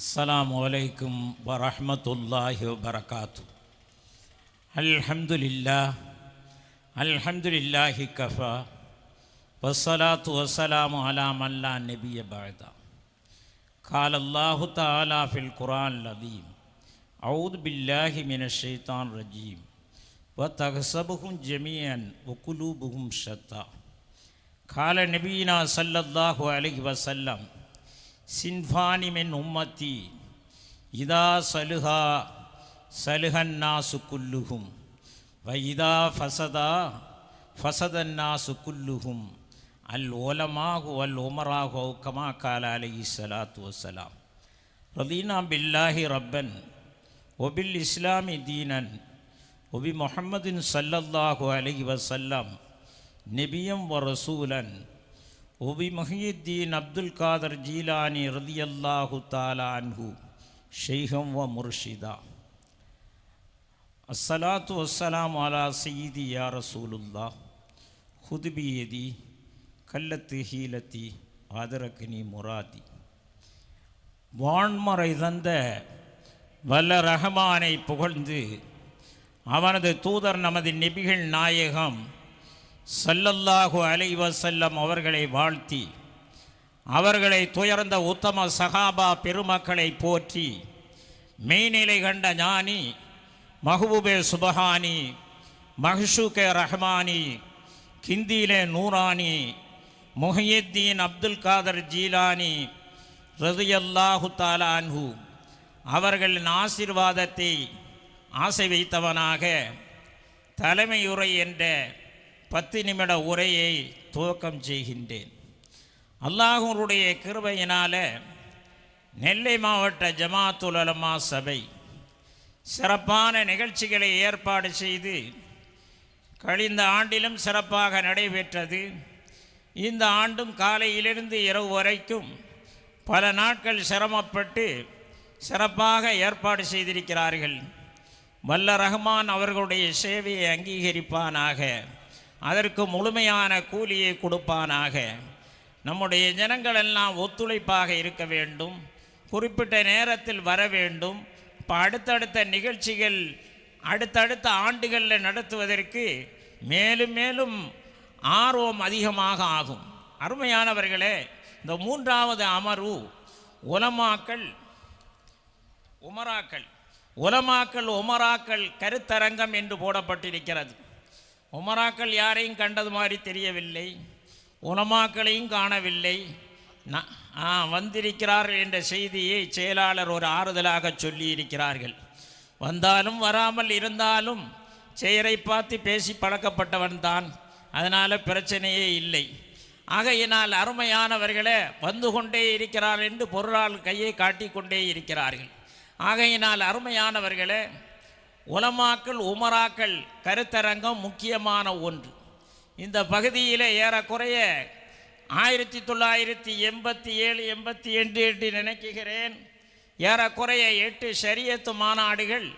السلام عليكم ورحمة الله وبركاته. الحمد لله الحمد لله كفى والصلاة والسلام على من لا نبي بعد. قال الله تعالى في القرآن العظيم أعوذ بالله من الشيطان الرجيم وتحسبهم جميعا وقلوبهم شتى. قال نبينا صلى الله عليه وسلم சின்ஃபானி மின் உம்மத்தி இதா சலுகா சலுகன் நாசு குல்லுகும் வைதா ஃபசதா ஃபசதன் நாசு குல்லுகும் அல் ஓலமாகு அல் உமராகு கமா கால அலி சலாத்து வசலாம் ரதீனா பில்லாஹி ரப்பன் ஒபில் இஸ்லாமி தீனன் ஒபி முஹம்மதின் சல்லல்லாஹு ஒபி மஹியுத்தீன் அப்துல் காதர் ஜீலானி ரதியல்லாஹு தாலான்ஹு ஷெய்கம் வ முர்ஷிதா. அஸ்ஸலாத்து வஸ்ஸலாம் அலா சயீதி யா ரசூலுல்லா. ஹுதுபியதி கல்லத்து ஹீலத்தி ஆதரக்கினி முராதி. வான்மறை தந்த வல்ல ரஹமானை புகழ்ந்து அவனது தூதர் நமது நெபிகள் நாயகம் சல்லல்லாஹு அலைவ வஸல்லம் அவர்களை வாழ்த்தி அவர்களை துயர்ந்த உத்தம சகாபா பெருமக்களை போற்றி மெய்நிலை கண்ட ஞானி மஹபூபே சுபஹானி மஹ்ஷூகே ரஹ்மானி கிந்தியிலே நூரானி முஹியுத்தீன் அப்துல் காதர் ஜீலானி ரதியல்லாஹு தாலான்ஹூ அவர்களின் ஆசீர்வாதத்தை ஆசை வைத்தவனாக தலைமையுரை என்ற பத்து நிமிட உரையை துவக்கம் செய்கின்றேன். அல்லாஹூருடைய கிருபையினால் நெல்லை மாவட்ட ஜமாத்துல் அலமா சபை சிறப்பான நிகழ்ச்சிகளை ஏற்பாடு செய்து கழிந்த ஆண்டிலும் சிறப்பாக நடைபெற்றது. இந்த ஆண்டும் காலையிலிருந்து இரவு வரைக்கும் பல நாட்கள் சிரமப்பட்டு சிறப்பாக ஏற்பாடு செய்திருக்கிறார்கள். வல்ல ரஹ்மான் அவர்களுடைய சேவையை அங்கீகரிப்பானாக. அதற்கு முழுமையான கூலியை கொடுப்பானாக. நம்முடைய ஜனங்கள் எல்லாம் ஒத்துழைப்பாக இருக்க வேண்டும். குறிப்பிட்ட நேரத்தில் வர வேண்டும். இப்போ அடுத்தடுத்த நிகழ்ச்சிகள் அடுத்தடுத்த ஆண்டுகளில் நடத்துவதற்கு மேலும் மேலும் ஆர்வம் அதிகமாக ஆகும். அருமையானவர்களே இந்த மூன்றாவது அமர்வு உலமாக்கள் உமராக்கள். உலமாக்கள் உமராக்கள் கருத்தரங்கம் என்று போடப்பட்டிருக்கிறது. உமராக்கள் யாரையும் கண்டது மாதிரி தெரியவில்லை. உலமாக்களையும் காணவில்லை. ஆ வந்திருக்கிறார்கள் என்ற செய்தியை செயலாளர் ஒரு ஆறுதலாக சொல்லி இருக்கிறார்கள் வந்தாலும் வராமல் இருந்தாலும் செயரை பார்த்து பேசி பழக்கப்பட்டவன் தான். அதனால் பிரச்சனையே இல்லை. ஆகையினால் அருமையானவர்களே வந்து கொண்டே இருக்கிறார் என்று பொருளால் கையை காட்டிக்கொண்டே இருக்கிறார்கள். ஆகையினால் அருமையானவர்களே உலமாக்கள் உமராக்கள் கருத்தரங்கம் முக்கியமான ஒன்று. இந்த பகுதியில் ஏறக்குறைய ஆயிரத்தி தொள்ளாயிரத்தி எண்பத்தி ஏழு எண்பத்தி எட்டு என்று நினைக்கிறேன். ஏறக்குறைய எட்டு ஷரியத்து மாநாடுகள்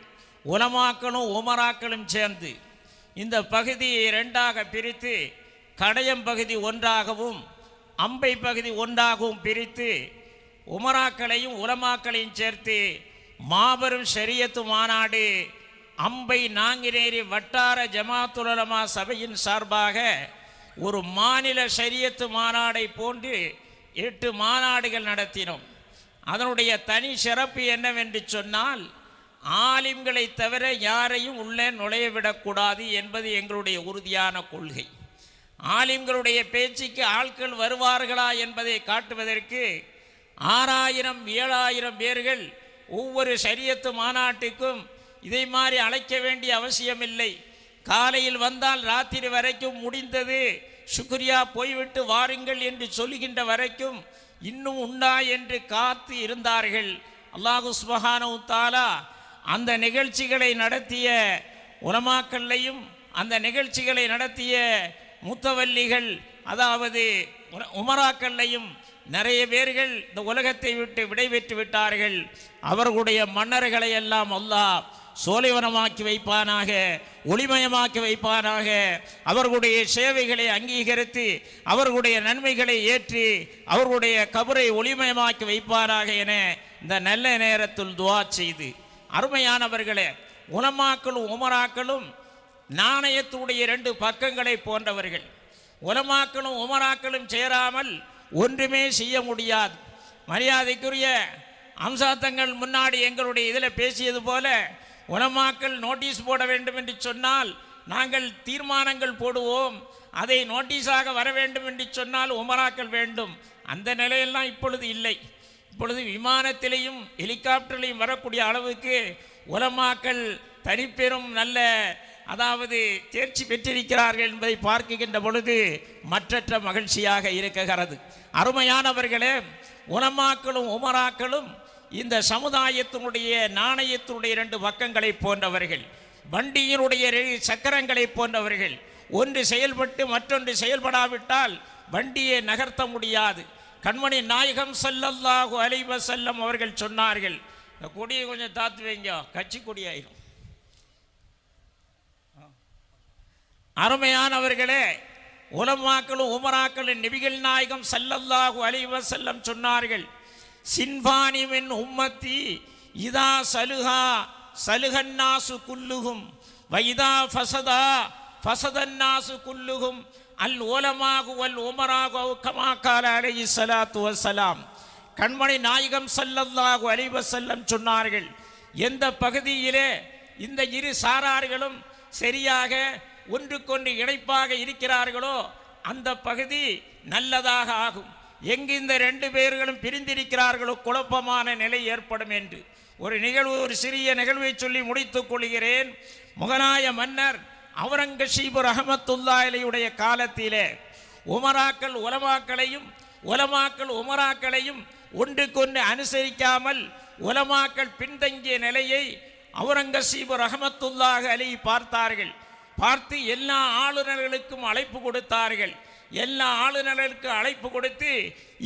உலமாக்களும் உமராக்களும் சேர்ந்து இந்த பகுதியை இரண்டாக பிரித்து கடையம் பகுதி ஒன்றாகவும் அம்பை பகுதி ஒன்றாகவும் பிரித்து உமராக்களையும் உலமாக்களையும் சேர்த்து மாபெரும் ஷரியத்து மாநாடு அம்பை நாங்கினேரி வட்டார ஜமாத்துலமா சபையின் சார்பாக ஒரு மாநில ஷரியத்து மாநாடை போன்று எட்டு மாநாடுகள் நடத்தினோம். அதனுடைய தனி சிறப்பு என்னவென்று சொன்னால் ஆலிம்களை தவிர யாரையும் உள்ளே நுழைய விடக்கூடாது என்பது எங்களுடைய உறுதியான கொள்கை. ஆலிம்களுடைய பேச்சுக்கு ஆட்கள் வருவார்களா என்பதை காட்டுவதற்கு ஆறாயிரம் ஏழாயிரம் பேர்கள் ஒவ்வொரு சரியத்து மாநாட்டுக்கும் இதை மாதிரி அழைக்க வேண்டிய அவசியமில்லை. காலையில் வந்தால் ராத்திரி வரைக்கும் முடிந்தது. சுக்ரியா போய்விட்டு வாருங்கள் என்று சொல்லுகின்ற வரைக்கும் இன்னும் உண்டா என்று காத்து இருந்தார்கள். அல்லாஹு சுபஹானவு தாலா அந்த நிகழ்ச்சிகளை நடத்திய உலமாக்கள்லையும் அந்த நிகழ்ச்சிகளை நடத்திய மூத்தவல்லிகள் அதாவது உமராக்கல்லையும் உமராக்கள்லையும் நிறைய பேர்கள் இந்த உலகத்தை விட்டு விடைபெற்று விட்டார்கள். அவர்களுடைய மன்னர்களை எல்லாம் அல்லாஹ் சோலைவனமாக்கி வைப்பானாக ஒளிமயமாக்கி வைப்பானாக. அவர்களுடைய சேவைகளை அங்கீகரித்து அவர்களுடைய நன்மைகளை ஏற்றி அவர்களுடைய கபரை ஒளிமயமாக்கி வைப்பானாக என இந்த நல்ல நேரத்தில் துவா செய்து. அருமையானவர்களே உலமாக்களும் உமராக்களும் நாணயத்துடைய இரண்டு பக்கங்களை போன்றவர்கள். உலமாக்களும் உமராக்களும் சேராமல் ஒன்றுமே செய்ய முடியாது. மரியாதைக்குரிய அம்சாத்தங்கள் முன்னாடி எங்களுடைய இதில் பேசியது போல உலமாக்கள் நோட்டீஸ் போட வேண்டும் என்று சொன்னால் நாங்கள் தீர்மானங்கள் போடுவோம். அதை நோட்டீஸாக வர வேண்டும் என்று சொன்னால் உமராக்கள் வேண்டும். அந்த நிலையெல்லாம் இப்பொழுது இல்லை. இப்பொழுது விமானத்திலையும் ஹெலிகாப்டர்லையும் வரக்கூடிய அளவுக்கு உலமாக்கள் தனிப்பெரும் நல்ல அதாவது தேர்ச்சி பெற்றிருக்கிறார்கள் என்பதை பார்க்கின்ற பொழுது மற்றற்ற மகிழ்ச்சியாக இருக்குகிறது அருமையானவர்களே உலமாக்களும் உமராக்களும் இந்த சமுதாயத்தினுடைய நாணயத்தினுடைய இரண்டு பக்கங்களை போன்றவர்கள் வண்டியினுடைய சக்கரங்களை போன்றவர்கள் ஒன்று செயல்பட்டு மற்றொன்று செயல்படாவிட்டால் வண்டியை நகர்த்த முடியாது. கண்மணி நாயகம் செல்லல்லாஹு அலைவ செல்லம் அவர்கள் சொன்னார்கள் இந்த கொடியை கொஞ்சம் தாத்து வைங்க கட்சி கொடியாயிரும். அருமையானவர்களே உலமாக்களும் உமராக்களும் நிபிகள் நாயகம் செல்லல்லாஹு அலைவ செல்லம் சொன்னார்கள் சின்பானிமின் உம்மத்தி இதா சலுகா சலுகன்னாசு குல்லுகும் வைதா ஃபசதா ஃபசதன்னாசு குல்லுகும் அல் ஓலமாகு வல் உமராகு கமா கால அலைஹி வசலாம் கண்மணி நாயகம் ஸல்லல்லாஹு அலிவ செல்லம் சொன்னார்கள் எந்த பகுதியிலே இந்த இரு சாரார்களும் சரியாக ஒன்றுக்கொன்று இணைப்பாக இருக்கிறார்களோ அந்த பகுதி நல்லதாக ஆகும். எங்கு இந்த ரெண்டு பேர்களும் பிரிந்திருக்கிறார்களோ குழப்பமான நிலை ஏற்படும் என்று. ஒரு நிகழ்வு ஒரு சிறிய நிகழ்வை சொல்லி முடித்துக் கொள்கிறேன். முகலாய மன்னர் அவுரங்கசீபு ரஹமத்துல்லாலையுடைய காலத்திலே உமராக்கள் உலமாக்களையும் உலமாக்கள் உமராக்களையும் ஒன்றுக்கொன்று அனுசரிக்காமல் உலமாக்கள் பின்தங்கிய நிலையை அவுரங்கசீபு ரஹமத்துல்லாஹ் அலி பார்த்தார்கள். பார்த்து எல்லா ஆளுநர்களுக்கும் அழைப்பு கொடுத்தார்கள். எல்லா ஆளுநர்களுக்கு அழைப்பு கொடுத்து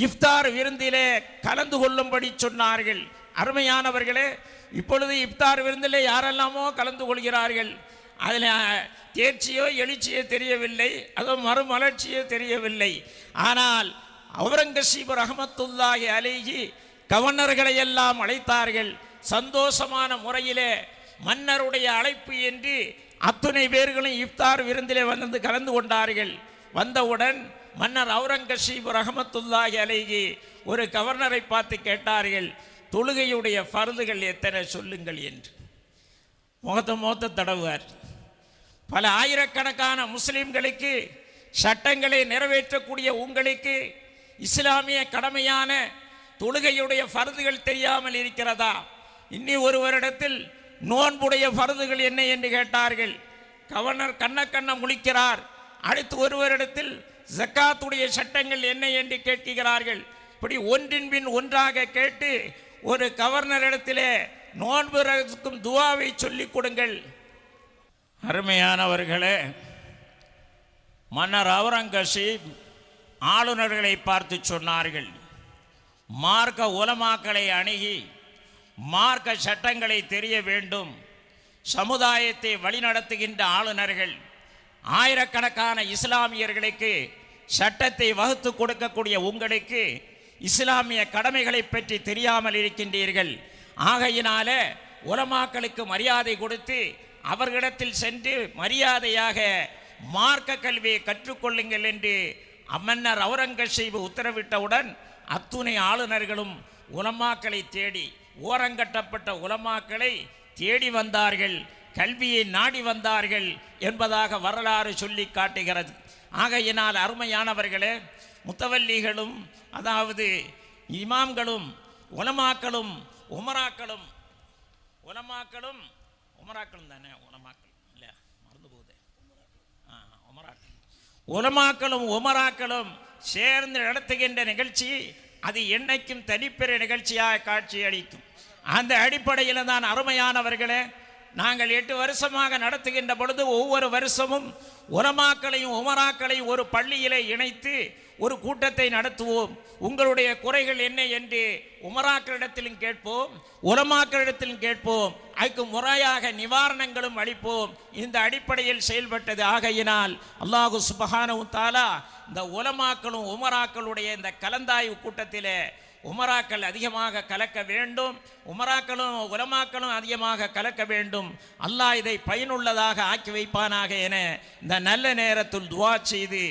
இஃப்தார் விருந்திலே கலந்து கொள்ளும்படி சொன்னார்கள். அருமையானவர்களே இப்பொழுது இஃப்தார் விருந்திலே யாரெல்லாமோ கலந்து கொள்கிறார்கள். அதில் தேர்ச்சியோ எழுச்சியோ தெரியவில்லை அதோ மறுமலர்ச்சியோ தெரியவில்லை. ஆனால் அவுரங்கசீப் ரஹமத்துல்லாஹி அலிஹி கவர்னர்களை எல்லாம் அழைத்தார்கள். சந்தோஷமான முறையிலே மன்னருடைய அழைப்பு என்று அத்துணை பேர்களும் இஃப்தார் விருந்திலே வந்து கலந்து கொண்டார்கள். வந்தவுடன் மன்னர் அவுரங்கசீப் ரஹமத்துல்லாஹி அலைகி ஒரு கவர்னரை பார்த்து கேட்டார்கள் தொழுகையுடைய பருதுகள் எத்தனை சொல்லுங்கள் என்று. முகத்த முகத்தை தடவுவார். பல ஆயிரக்கணக்கான முஸ்லீம்களுக்கு சட்டங்களை நிறைவேற்றக்கூடிய உங்களுக்கு இஸ்லாமிய கடமையான தொழுகையுடைய பருதுகள் தெரியாமல் இருக்கிறதா? இன்னி ஒரு வருடத்தில் நோன்புடைய பருதுகள் என்ன என்று கேட்டார்கள். கவர்னர் கண்ண கண்ண முழிக்கிறார். அடுத்து ஒரு வருடத்தில் ஜக்காத்துடைய சட்டங்கள் என்ன என்று கேட்கிறார்கள்? இப்படி ஒன்றின் பின் ஒன்றாக கேட்டு ஒரு கவர்னரிடத்திலே நோன்புறதுக்கும் துவாவை சொல்லிக் கொடுங்கள். அருமையானவர்களே மன்னர் அவுரங்கசீப் ஆளுநர்களை பார்த்து சொன்னார்கள். மார்க்க உலமாக்களை அணுகி மார்க்க சட்டங்களை தெரிய வேண்டும். சமுதாயத்தை வழிநடத்துகின்ற ஆளுநர்கள் ஆயிரக்கணக்கான இஸ்லாமியர்களுக்கு சட்டத்தை வகுத்து கொடுக்கக்கூடிய உங்களுக்கு இஸ்லாமிய கடமைகளை பற்றி தெரியாமல் இருக்கின்றீர்கள். ஆகையினால உலமாக்களுக்கு மரியாதை கொடுத்து அவர்களிடத்தில் சென்று மரியாதையாக மார்க்க கல்வியை கற்றுக்கொள்ளுங்கள் என்று அம்மன்னர் அவுரங்கசீப் உத்தரவிட்டவுடன் அத்துணை ஆளுநர்களும் உலமாக்களை தேடி ஓரங்கட்டப்பட்ட உலமாக்களை தேடி வந்தார்கள். கல்வியை நாடி வந்தார்கள் என்பதாக வரலாறு சொல்லி காட்டுகிறது. ஆகையினால் அருமையானவர்களே முத்தவல்லிகளும் அதாவது இமாம்களும் உலமாக்களும் உமராக்களும் உலமாக்களும் உமராக்களும் தானே உலமாக்கள் இல்லை மறந்து போகுது. ஆ, உமராக்கள். உலமாக்களும் உமராக்களும் சேர்ந்து நடத்துகின்ற நிகழ்ச்சி அது என்னைக்கும் தனிப்பெரிய நிகழ்ச்சியாக காட்சி அளிக்கும் அந்த அடிப்படையில் தான் அருமையானவர்களே நாங்கள் எட்டு வருஷமாக நடத்துகின்ற பொழுது ஒவ்வொரு வருஷமும் உலமாக்களையும் உமராக்களையும் ஒரு பள்ளியிலே இணைத்து ஒரு கூட்டத்தை நடத்துவோம். உங்களுடைய குறைகள் என்ன என்று உமராக்களிடத்திலும் கேட்போம் உலமாக்களிடத்திலும் கேட்போம். அதுக்கு முறையாக நிவாரணங்களும் அளிப்போம். இந்த அடிப்படையில் செயல்பட்டது. ஆகையினால் அல்லாஹு சுபஹானவு தாலா இந்த உலமாக்களும் உமராக்களுடைய இந்த கலந்தாய்வு கூட்டத்தில் உமராக்கள் அதிகமாக கலக்க வேண்டும். உமராக்களும் உலமாக்களும் அதிகமாக கலக்க வேண்டும். அல்லாஹ் இதை பயனுள்ளதாக ஆக்கி வைப்பானாக என இந்த நல்ல நேரத்தில் துவா செய்து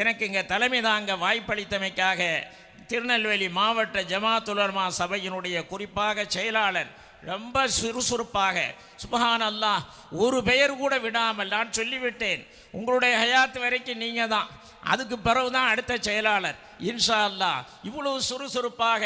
எனக்கு இங்கே தலைமை தாங்க வாய்ப்பளித்தமைக்காக திருநெல்வேலி மாவட்ட ஜமாத்துலர்மா சபையினுடைய குறிப்பாக செயலாளர் ரொம்ப சுறுசுறுப்பாக சுபஹான் அல்லாஹ் ஒரு பெயர் கூட விடாமல் நான் சொல்லிவிட்டேன். உங்களுடைய ஹயாத் வரைக்கும் நீங்கள் தான் அதுக்கு பிறகு தான் அடுத்த செயலாளர். இன்ஷா அல்லாஹ் இவ்வளவு சுறுசுறுப்பாக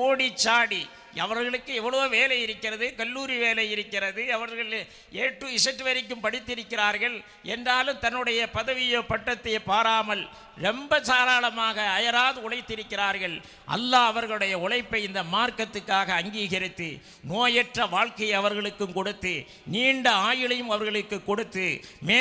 ஓடி சாடி அவர்களுக்கு எவ்வளோ வேலை இருக்கிறது கல்லூரி வேலை இருக்கிறது அவர்கள் ஏ டு இசட் வரைக்கும் படித்திருக்கிறார்கள். என்றாலும் தன்னுடைய பதவியோ பட்டத்தையோ பாராமல் ரொம்ப சாராளமாக அயராது உழைத்திருக்கிறார்கள். அல்லாஹ் அவர்களுடைய உழைப்பை இந்த மார்க்கத்துக்காக அங்கீகரித்து நோயற்ற வாழ்க்கையை அவர்களுக்கும் கொடுத்து நீண்ட ஆயுளையும் அவர்களுக்கு கொடுத்து மே